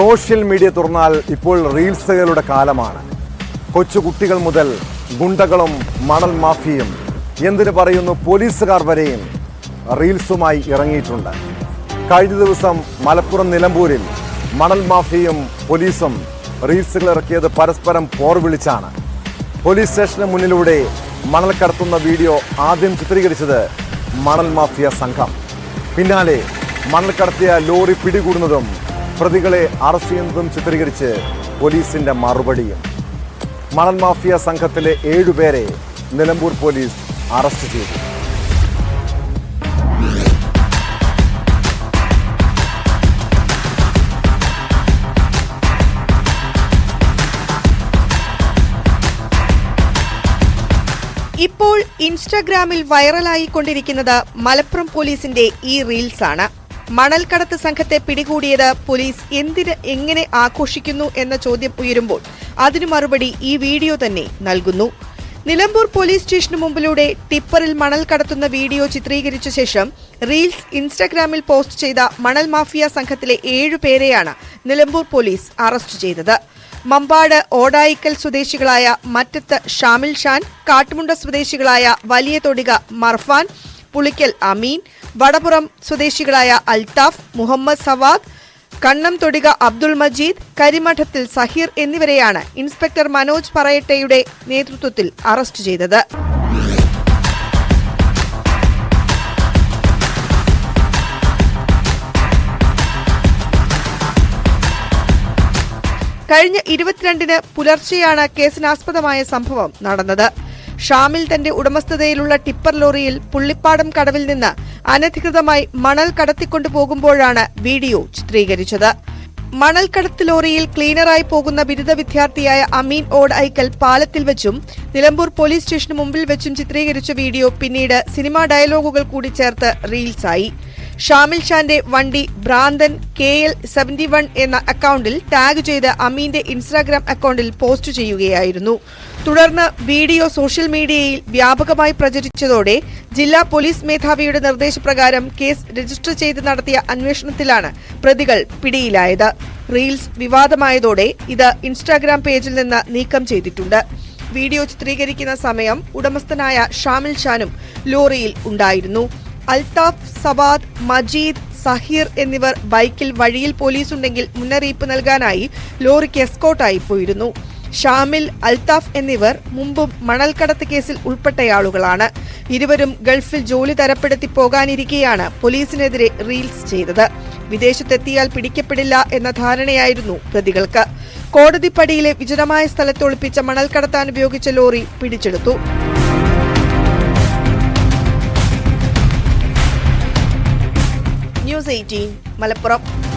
Social media തുറന്നാൽ ഇപ്പോൾ റീൽസുകളുടെ കാലമാണ്. കൊച്ചു കുട്ടികൾ മുതൽ ഗുണ്ടകളും മണൽ മാഫിയും എന്തിനു പറയുന്നു പോലീസുകാർ വരെയും റീൽസുമായി ഇറങ്ങിയിട്ടുണ്ട്. കഴിഞ്ഞ ദിവസം മലപ്പുറം നിലമ്പൂരിൽ മണൽ മാഫിയും പോലീസും റീൽസുകൾ ഇറക്കിയത് പരസ്പരം പോർ വിളിച്ചാണ് പോലീസ് സ്റ്റേഷന് മുന്നിലൂടെ മണൽ കടത്തുന്ന വീഡിയോ ആദ്യം ചിത്രീകരിച്ചത് മണൽ മാഫിയ സംഘം. പിന്നാലെ മണൽ കടത്തിയ ലോറി പിടികൂടുന്നതും പ്രതികളെ അറസ്റ്റ് ചെയ്യുന്നതും ചിത്രീകരിച്ച് പോലീസിന്റെ മറുപടിയും. മണൽ മാഫിയ സംഘത്തിലെ ഏഴുപേരെ നിലമ്പൂർ പോലീസ് അറസ്റ്റ് ചെയ്തു. ഇപ്പോൾ ഇൻസ്റ്റഗ്രാമിൽ വൈറലായിക്കൊണ്ടിരിക്കുന്നത് മലപ്പുറം പോലീസിന്റെ ഈ റീൽസ് ആണ് മണൽക്കടത്ത് സംഘത്തെ പിടികൂടിയത് പോലീസ് എന്തിന് എങ്ങനെ ആഘോഷിക്കുന്നു എന്ന ചോദ്യം ഉയരുമ്പോൾ അതിനു മറുപടി ഈ വീഡിയോ തന്നെ നൽകുന്നു. നിലമ്പൂർ പോലീസ് സ്റ്റേഷന് മുമ്പിലൂടെ ടിപ്പറിൽ മണൽ കടത്തുന്ന വീഡിയോ ചിത്രീകരിച്ച ശേഷം റീൽസ് ഇൻസ്റ്റാഗ്രാമിൽ പോസ്റ്റ് ചെയ്ത മണൽ മാഫിയ സംഘത്തിലെ ഏഴുപേരെയാണ് നിലമ്പൂർ പോലീസ് അറസ്റ്റ് ചെയ്തത്. മമ്പാട് ഓടായിക്കൽ സ്വദേശികളായ മറ്റത്ത് ഷാമിൽ ഷാൻ കാട്ടുമുണ്ട സ്വദേശികളായ വലിയ തൊടിക മർഫാൻ പുളിക്കൽ അമീൻ വടപുറം സ്വദേശികളായ അൽതാഫ് മുഹമ്മദ് സവാദ് കണ്ണം തൊടിക അബ്ദുൾ മജീദ് കരിമഠത്തിൽ സഹീർ എന്നിവരെയാണ് ഇൻസ്പെക്ടർ മനോജ് പറയട്ടെയുടെ നേതൃത്വത്തിൽ അറസ്റ്റ് ചെയ്തത്. കഴിഞ്ഞ ഇരുപത്തിരണ്ടിന് പുലർച്ചെയാണ് കേസിനാസ്പദമായ സംഭവം നടന്നത്. ഷാമിൽ തന്റെ ഉടമസ്ഥതയിലുള്ള ടിപ്പർ ലോറിയിൽ പുള്ളിപ്പാടം കടവിൽ നിന്ന് അനധികൃതമായി മണൽ കടത്തിക്കൊണ്ടു പോകുമ്പോഴാണ് വീഡിയോ ചിത്രീകരിച്ചത്. മണൽ ലോറിയിൽ ക്ലീനറായി പോകുന്ന ബിരുദ വിദ്യാർത്ഥിയായ അമീൻ ഓഡ് ഐക്കൽ പാലത്തിൽ വെച്ചും നിലമ്പൂർ പോലീസ് സ്റ്റേഷന് മുമ്പിൽ വെച്ചും ചിത്രീകരിച്ച വീഡിയോ പിന്നീട് സിനിമാ ഡയലോഗുകൾ കൂടി ചേർത്ത് റീൽസായി. ഷാമിൽ ഷാന്റെ വണ്ടി ഭ്രാന്തൻ കെ എൽ സെവന്റി വൺ എന്ന അക്കൗണ്ടിൽ ടാഗ് ചെയ്ത് അമീന്റെ ഇൻസ്റ്റാഗ്രാം അക്കൗണ്ടിൽ പോസ്റ്റ് ചെയ്യുകയായിരുന്നു. തുടർന്ന് വീഡിയോ സോഷ്യൽ മീഡിയയിൽ വ്യാപകമായി പ്രചരിച്ചതോടെ ജില്ലാ പോലീസ് മേധാവിയുടെ നിർദ്ദേശപ്രകാരം കേസ് രജിസ്റ്റർ ചെയ്ത് നടത്തിയ അന്വേഷണത്തിലാണ് പ്രതികൾ പിടിയിലായത്. റീൽസ് വിവാദമായതോടെ ഇത് ഇൻസ്റ്റാഗ്രാം പേജിൽ നിന്ന് നീക്കം ചെയ്തിട്ടുണ്ട്. വീഡിയോ ചിത്രീകരിക്കുന്ന സമയം ഉടമസ്ഥനായ ഷാമിൽ ഷാനും ലോറിയിൽ ഉണ്ടായിരുന്നു. അൽതാഫ് സവാദ് മജീദ് സഹീർ എന്നിവർ ബൈക്കിൽ വഴിയിൽ പോലീസുണ്ടെങ്കിൽ മുന്നറിയിപ്പ് നൽകാനായി ലോറിക്ക് എസ്കോട്ടായി പോയിരുന്നു. ഷാമിൽ അൽതാഫ് എന്നിവർ മുമ്പും മണൽക്കടത്ത് കേസിൽ ഉൾപ്പെട്ടയാളുകളാണ്. ഇരുവരും ഗൾഫിൽ ജോലി തരപ്പെടുത്തി പോകാനിരിക്കെയാണ് പോലീസിനെതിരെ റീൽസ് ചെയ്തത്. വിദേശത്തെത്തിയാൽ പിടിക്കപ്പെടില്ല എന്ന ധാരണയായിരുന്നു പ്രതികൾക്ക്. കോടതിപ്പടിയിലെ വിജനമായ സ്ഥലത്ത് ഒളിപ്പിച്ച മണൽ കടത്താൻ ഉപയോഗിച്ച ലോറി പിടിച്ചെടുത്തു. News eighteen Malappuram